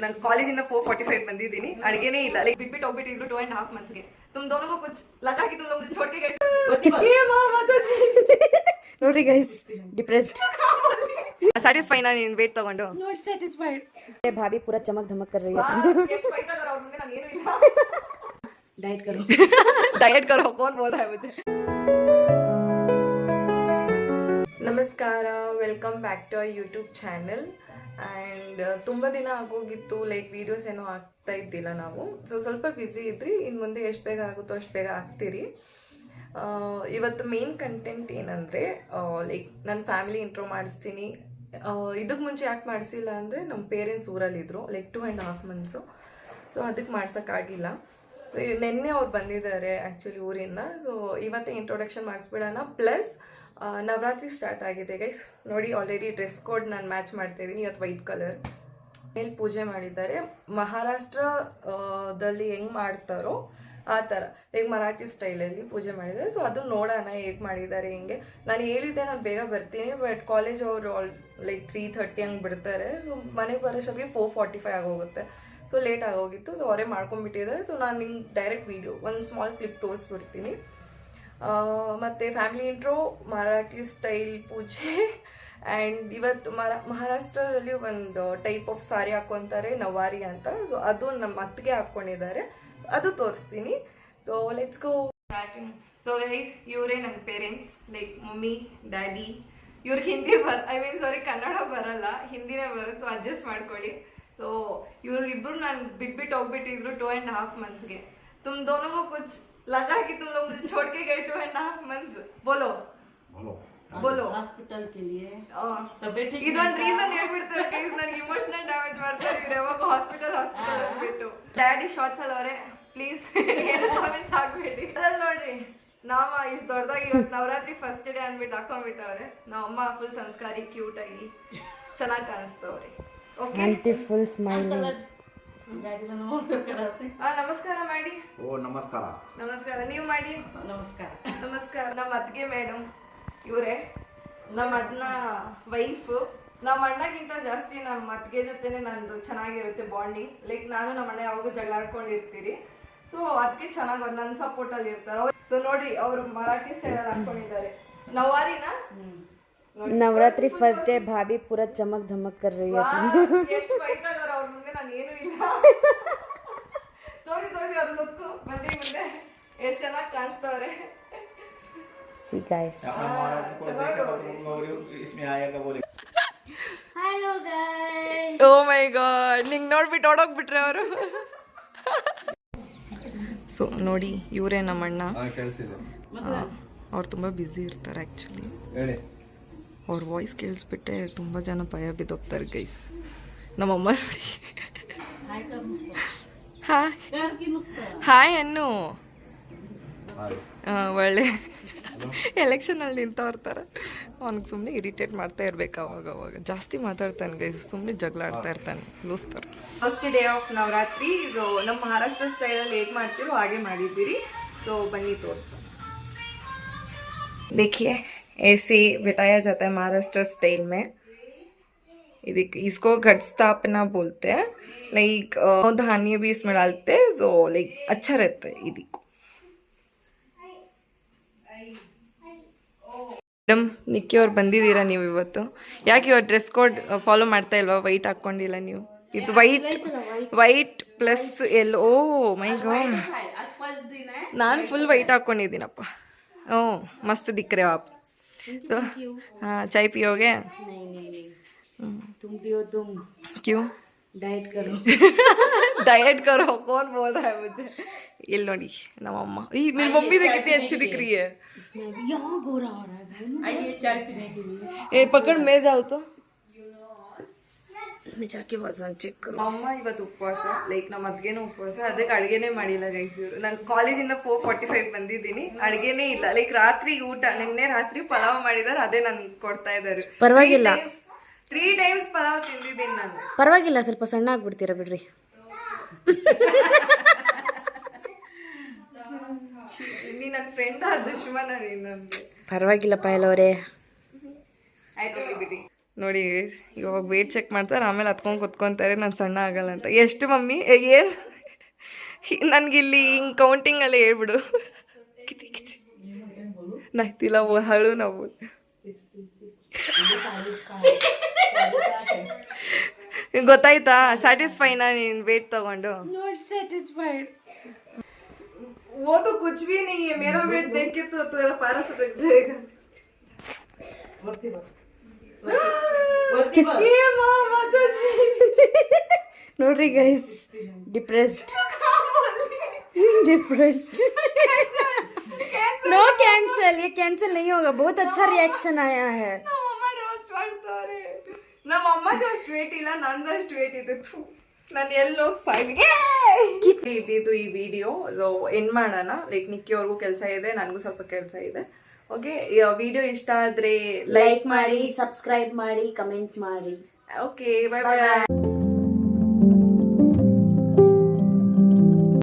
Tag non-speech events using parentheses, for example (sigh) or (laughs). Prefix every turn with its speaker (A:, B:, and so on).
A: ನಾನು ಕಾಲೇಜಿಂದ four forty five ಬಂದಿದ್ದೀನಿ ಅಡುಗೆನೇ ಇಲ್ಲ ಲೈಕ್ ಬಿಟ್ಬಿಟ್ಟು ಹೋಗ್ಬಿಟ್ಟಿದ್ರು ಟೂ ಆ್ಯಂಡ್ ಹಾಫ್ ಮಂತ್ಸ್ಗೆ ತುಮ್ ದೋನಗೂ ಕುಚ್ ಲಗಾಕಿ ತುಮ್ ಲೋಗ್ ಛೋಡ್ಕೆ
B: ನೋಡ್ರಿ ಗೈಸ್ ಡಿಪ್ರೆಸ್ಡ್
A: ಸ್ಯಾಟಿಸ್ಫೈ ನಾನು ನೀನು ವೇಟ್ ತಗೊಂಡು
B: ನಾಟ್ ಸ್ಯಾಟಿಸ್ಫೈಡ್
A: ಭಾಭಿ ಪೂರ ಚಮಕ್ ಧಮಕ್ ಕರ್ರಿ
B: डाइट करो
A: डाइट करो कौन बोल रहा है मुझे नमस्कार welcome back to our YouTube channel and ತುಂಬ ದಿನ ಆಗೋಗಿತ್ತು ಲೈಕ್ ವೀಡಿಯೋಸ್ ಏನೋ ಆಗ್ತಾ ಇದ್ದಿಲ್ಲ ನಾವು. ಸೊ ಸ್ವಲ್ಪ ಬ್ಯುಸಿ ಇದ್ರಿ. ಇನ್ನು ಮುಂದೆ ಎಷ್ಟು ಬೇಗ ಆಗುತ್ತೋ ಅಷ್ಟು ಬೇಗ ಆಗ್ತೀರಿ. ಇವತ್ತು ಮೇನ್ ಕಂಟೆಂಟ್ ಏನಂದರೆ ಲೈಕ್ ನನ್ನ ಫ್ಯಾಮಿಲಿ ಇಂಟ್ರೋ ಮಾಡಿಸ್ತೀನಿ. ಇದಕ್ಕೆ ಮುಂಚೆ ಯಾಕೆ ಮಾಡಿಸಿಲ್ಲ ಅಂದರೆ ನಮ್ಮ parents ಊರಲ್ಲಿದ್ದರು like two and half months so ಅದಕ್ಕೆ ಮಾಡ್ಸೋಕ್ಕಾಗಿಲ್ಲ. ನಿನ್ನೆ ಅವ್ರು ಬಂದಿದ್ದಾರೆ ಆ್ಯಕ್ಚುಲಿ ಊರಿಂದ. ಸೊ ಇವತ್ತೇ ಇಂಟ್ರೊಡಕ್ಷನ್ ಮಾಡಿಸ್ಬಿಡೋಣ. ಪ್ಲಸ್ ನವರಾತ್ರಿ ಸ್ಟಾರ್ಟ್ ಆಗಿದೆ ಗೈಸ್ ನೋಡಿ ಆಲ್ರೆಡಿ ಡ್ರೆಸ್ ಕೋಡ್ ನಾನು ಮ್ಯಾಚ್ ಮಾಡ್ತಾ ಇದ್ದೀನಿ ಇವತ್ತು ವೈಟ್ ಕಲರ್ ಮೇಲೆ ಪೂಜೆ ಮಾಡಿದ್ದಾರೆ. ಮಹಾರಾಷ್ಟ್ರದಲ್ಲಿ ಹೆಂಗೆ ಮಾಡ್ತಾರೋ ಆ ಥರ ಲೈಕ್ ಮರಾಠಿ ಸ್ಟೈಲಲ್ಲಿ ಪೂಜೆ ಮಾಡಿದ್ದಾರೆ. ಸೊ ಅದು ನೋಡೋಣ, ಹೇಗೆ ಮಾಡಿದ್ದಾರೆ, ಹಿಂಗೆ. ನಾನು ಹೇಳಿದ್ದೆ, ನಾನು ಬೇಗ ಬರ್ತೀನಿ ಬಟ್ ಕಾಲೇಜ್ ಅವರು ಆಲ್ ಲೈಕ್ ತ್ರೀ ಥರ್ಟಿ ಹಂಗೆ ಬಿಡ್ತಾರೆ. ಸೊ ಮನೆಗೆ ಬರೋಷ್ಟೊತ್ತಿಗೆ ಫೋರ್ ಫಾರ್ಟಿ ಫೈವ್ ಆಗೋಗುತ್ತೆ. ಸೊ ಲೇಟ್ ಆಗೋಗಿತ್ತು. ಸೊ ಅವರೇ ಮಾಡ್ಕೊಂಡ್ಬಿಟ್ಟಿದ್ದಾರೆ. ಸೊ ನಾನು ನಿಮ್ಗೆ ಡೈರೆಕ್ಟ್ ವೀಡಿಯೋ ಒಂದು ಸ್ಮಾಲ್ ಕ್ಲಿಪ್ ತೋರಿಸ್ಬಿಡ್ತೀನಿ. ಮತ್ತೆ ಫ್ಯಾಮಿಲಿ ಇಂಟ್ರೋ ಮರಾಠಿ ಸ್ಟೈಲ್ ಪೂಜೆ. ಆ್ಯಂಡ್ ಇವತ್ತು ಮರ ಮಹಾರಾಷ್ಟ್ರದಲ್ಲಿ ಒಂದು ಟೈಪ್ ಆಫ್ ಸಾರಿ ಹಾಕ್ಕೊತಾರೆ ನವಾರಿ ಅಂತ. ಸೊ ಅದು ನಮ್ಮ ಅತ್ತಿಗೆ ಹಾಕ್ಕೊಂಡಿದ್ದಾರೆ ಅದು ತೋರಿಸ್ತೀನಿ. So let's go so guys ಇವರೇ ನಮ್ಮ ಪೇರೆಂಟ್ಸ್ ಲೈಕ್ ಮಮ್ಮಿ ಡ್ಯಾಡಿ ಇವ್ರಿಗೆ ಹಿಂದಿ ಬರ್ ಐ ಮೀನ್ ಸಾರಿ ಕನ್ನಡ ಬರಲ್ಲ. ಹಿಂದಿನೇ ಬರುತ್ತೆ ಸೊ ಅಡ್ಜಸ್ಟ್ ಮಾಡ್ಕೊಳ್ಳಿ. ಸೊ ಇವ್ರಿಬ್ರು ನಾನು ಬಿಟ್ಬಿಟ್ಟು ಹೋಗ್ಬಿಟ್ಟಿದ್ರು ಟೂ ಆ್ಯಂಡ್ ಹಾಫ್ ಮಂತ್ಸ್ಗೆ ತುಂಬ ದೋನಗೂ ಕುಚ್ लगा कि तुम लोग मुझे छोड़ के गए टू एंड हाफ़ मंथ बोलो। बोलो। बोलो।
C: हॉस्पिटल के लिए।
A: तो
C: बेटी की
A: दोन रीजन ये फिर तो केस ना इमोशनल डैमेज बढ़ता ही रहे वो को हॉस्पिटल हॉस्पिटल बेटो डैडी शॉट चल रहे प्लीज़ ये ना हमें साथ बेटी चल लौट रहे ना माँ इस दौर तक ये नवरात्रि फ़र्स्ट डे आने में
B: डाकों में टावर है ना अम्मा फुल संस्कारी क्यूट आई चना कांस्ट तो okay मंटी full smiley smiling
C: daddy का नमस्कार कराते
A: ನಮಸ್ಕಾರ ಮಾಡಿ
D: ಓ ನಮಸ್ಕಾರ
A: ನಮಸ್ಕಾರ ನೀವು ಮಾಡಿ
C: नमस्कार
A: ನಮಸ್ಕಾರ ನಮ್ಮ ಅತ್ತಿಗೆ ಮೇಡಮ್ ಇವರೇ ನಮ್ಮ ಅಣ್ಣ ವೈಫ್ ನಮ್ಮ ಅಣ್ಣಗಿಂತ ಜಾಸ್ತಿ ನಮ್ಮ ಅತ್ತಿಗೆ ಜೊತೆನೆ ನಂದು ಚೆನ್ನಾಗಿರುತ್ತೆ ಬಾಂಡಿಂಗ್ ಲೈಕ್ ನಾನು ನಮ್ಮ ಅಣ್ಣ ಯಾವಾಗೂ ಜಗಳ ಆಡ್ಕೊಂಡಿರ್ತೀರಿ ಸೊ ಅದಕ್ಕೆ ಚೆನ್ನಾಗಿ ಅವ್ರು ನನ್ನ ಸಪೋರ್ಟಲ್ಲಿ ಇರ್ತಾರೆ ಸೊ ನೋಡ್ರಿ ಅವರು ಮರಾಠಿ ಸ್ಟೈಲಲ್ಲಿ ಹಾಕೊಂಡಿದ್ದಾರೆ ನವಾರಿನ
B: नवरात्रि फर्स्ट डे भाभी पूरा चमक धमक कर रही है
A: ಎಷ್ಟು ಬೈತಾಗಾರ ಎಷ್ಟು ಚೆನ್ನಾಗಿ ಕಾಣಿಸ್ತವ್ರೆ.
D: See guys hello guys
A: oh my God ನಿಂಗೆ ನೋಡ್ಬಿಟ್ಟು ಓಡೋಗ್ಬಿಟ್ರೆ ಅವರು. ಸೊ ನೋಡಿ ಇವರೇ ನಮ್ಮಣ್ಣ ಅವ್ರು ತುಂಬ ಬ್ಯುಸಿ ಇರ್ತಾರೆ ಆ್ಯಕ್ಚುಲಿ ಅವ್ರ ವಾಯ್ಸ್ ಕೇಳಿಸ್ಬಿಟ್ಟೆ ತುಂಬ ಜನ ಭಯ ಬಿದ್ದೋಗ್ತಾರೆ ಗೈಸ್ ನಮ್ಮಮ್ಮ ನೋಡಿ. ಹಾಯ್ ಹಾಯ್ ಅನ್ನು. ಒಳ್ಳೆ ಎಲೆಕ್ಷನಲ್ಲಿ ನಿಂತವ್ರ ಅವ್ನಿಗೆ ಸುಮ್ಮನೆ ಇರಿಟೇಟ್ ಮಾಡ್ತಾ ಇರ್ಬೇಕು ಅವಾಗ ಅವಾಗ ಜಾಸ್ತಿ ಮಾತಾಡ್ತಾನೆ ಗೈಸ್ ಸುಮ್ಮನೆ ಜಗಳ ಆಡ್ತಾ ಇರ್ತಾನೆ ಲೂಸ್ತಾರೆ first day of Navratri so ನಮ್ಮ ಮಹಾರಾಷ್ಟ್ರ ಸ್ಟೈಲಲ್ಲಿ ಹೇಗೆ ಮಾಡ್ತೀರೋ ಹಾಗೆ ಮಾಡಿದ್ದೀರಿ ಸೊ ಬನ್ನಿ ತೋರಿಸು देखिए ऐसे बिठाया जाता है महाराष्ट्र स्टाइल में इदिक इसको घट स्थापना बोलते हैं लाइक धान्य भी इसमें डालते हैं जो लाइक अच्छा रहता है ಇದಕ್ಕೂ ಮೇಡಮ್ ನಿಕ್ಕಿ ಅವ್ರು ಬಂದಿದ್ದೀರಾ ನೀವು ಇವತ್ತು ಯಾಕೆ ಇವತ್ತು ಡ್ರೆಸ್ ಕೋಡ್ ಫಾಲೋ ಮಾಡ್ತಾ ಇಲ್ವಾ ವೈಟ್ ಹಾಕ್ಕೊಂಡಿಲ್ಲ ನೀವು ಇದು white white plus L oh my god
C: आज फर्स्ट दिन है
A: ನಾನು ಫುಲ್ ವೈಟ್ ಹಾಕ್ಕೊಂಡಿದ್ದೀನಪ್ಪ ಹ್ಞೂ ಮಸ್ತ್ ದಿಕ್ರೆ ಆಪ್ ಹಾಂ ಚಾಯ್ ಪಿಯೋಗೆ
B: नहीं नहीं नहीं तुम पियो तुम
A: ಕ್ಯೂ
B: डाइट करो (laughs)
A: ಡಯಟ್ ಕರೋ ಕೌನ್ ಬೋಲ್ रहा है मुझे ಇಲ್ಲಿ ನೋಡಿ ನಮ್ಮಮ್ಮ ಈ ನಿನ್ನ ಮಮ್ಮಿ कितनी अच्छी दिख रही है
B: इसमें भी यहाँ गोरा हो रहा है
C: आइए चाय पीने के लिए
A: ಏ ಪಕಡ್ ಮೇ ಜಾವ್ ತೋ ಜಾಕಿ ವಜನ್ ಚೆಕ್ ಕರು ಅಮ್ಮ ಇವತ್ತು ಉಪವಾಸ ಲೈಕ್ ನಮ್ಮ ಅದ್ಗೆನೂ ಉಪವಾಸ ಅದಕ್ಕೆ ಅಡುಗೆನೇ ಮಾಡಿಲ್ಲ ಗೈಸ್ ಇವರು ನಾನು ಕಾಲೇಜಿಂದ ಫೋರ್ ಫಾರ್ಟಿ ಫೈವ್ ಬಂದಿದ್ದೀನಿ ಅಡುಗೆನೇ ಇಲ್ಲ ಲೈಕ್ ರಾತ್ರಿ ಊಟ ನಿನ್ನೆ ರಾತ್ರಿ ಪಲಾವ್ ಮಾಡಿದಾರೆ ಅದೇ ನನ್ ಕೊಡ್ತಾ ಇದ್ದಾರೆ
B: ಪರವಾಗಿಲ್ಲ.
A: ತ್ರೀ ಟೈಮ್ಸ್ ಪಲಾವ್ ತಿಂದಿದ್ದೀನಿ ನಾನು
B: ಪರವಾಗಿಲ್ಲ ಸ್ವಲ್ಪ ಸಣ್ಣ ಆಗ್ಬಿಡ್ತೀರಾ ಬಿಡ್ರಿ (laughs)
A: ನೀ ನನ್ನ ಫ್ರೆಂಡ್ ದುಶ್ಮನ ನೀನು ನನಗೆ
B: ಪರವಾಗಿಲ್ಲ ಪಾಯಲ್ ಅವರೇ
A: ಆಯ್ತು ಬಿಡಿ. ನೋಡಿ ಇವಾಗ ವೇಟ್ ಚೆಕ್ ಮಾಡ್ತಾರೆ ಆಮೇಲೆ ಹತ್ಕೊಂಡು ಕುತ್ಕೊತಾರೆ ನಾನು ಸಣ್ಣ ಆಗಲ್ಲ ಅಂತ. ಎಷ್ಟು ಮಮ್ಮಿ? ಏನು? ನನಗಿಲ್ಲಿ ಹಿಂಗೆ ಕೌಂಟಿಂಗಲ್ಲೇ ಹೇಳ್ಬಿಡು. ಕಿತಿ ಓ ಹಳು ನಾವು. ಗೊತ್ತಾಯ್ತಾ? ಸ್ಯಾಟಿಸ್ಫೈನಾ ನೀನು ವೇಟ್ ತಗೊಂಡು.
B: ಸ್ಯಾಟಿಸ್ಫೈಡ್
A: वो तो कुछ भी नहीं है मेरा वेट देख के तो तेरा पारा सटक जाएगा ये मामा तो
B: ನೋಡ್ರಿ guys depressed depressed no cancel ये कैंसिल नहीं होगा बहुत अच्छा रिएक्शन आया है
A: ನಮ್ಮಮ್ಮ ರೋಸ್ಟ್ ಮಾಡ್ತಾರೆ ನಮ್ಮಮ್ಮ ಅಷ್ಟು ವೇಟ್ ಇಲ್ಲ ನಂದಷ್ಟು ವೇಟ್ ಇದೆ ಥು ನಾನು ಎಲ್ಲೋಗಿ ಸಾಯ್ಬೇಕು ಇದ್ದಿದ್ದು ಈ ವಿಡಿಯೋ ಎಂಡ್ ಮಾಡೋಣ. ಲೈಕ್ ನಿಕ್ಕಿಯವ್ರಿಗೂ ಕೆಲಸ ಇದೆ ನನಗೂ ಸ್ವಲ್ಪ ಕೆಲಸ ಇದೆ. ಓಕೆ ವಿಡಿಯೋ ಇಷ್ಟ ಆದರೆ
B: ಲೈಕ್ ಮಾಡಿ ಸಬ್ಸ್ಕ್ರೈಬ್ ಮಾಡಿ ಕಮೆಂಟ್ ಮಾಡಿ.
A: ಓಕೆ ಬಾಯ್ ಬಾಯ್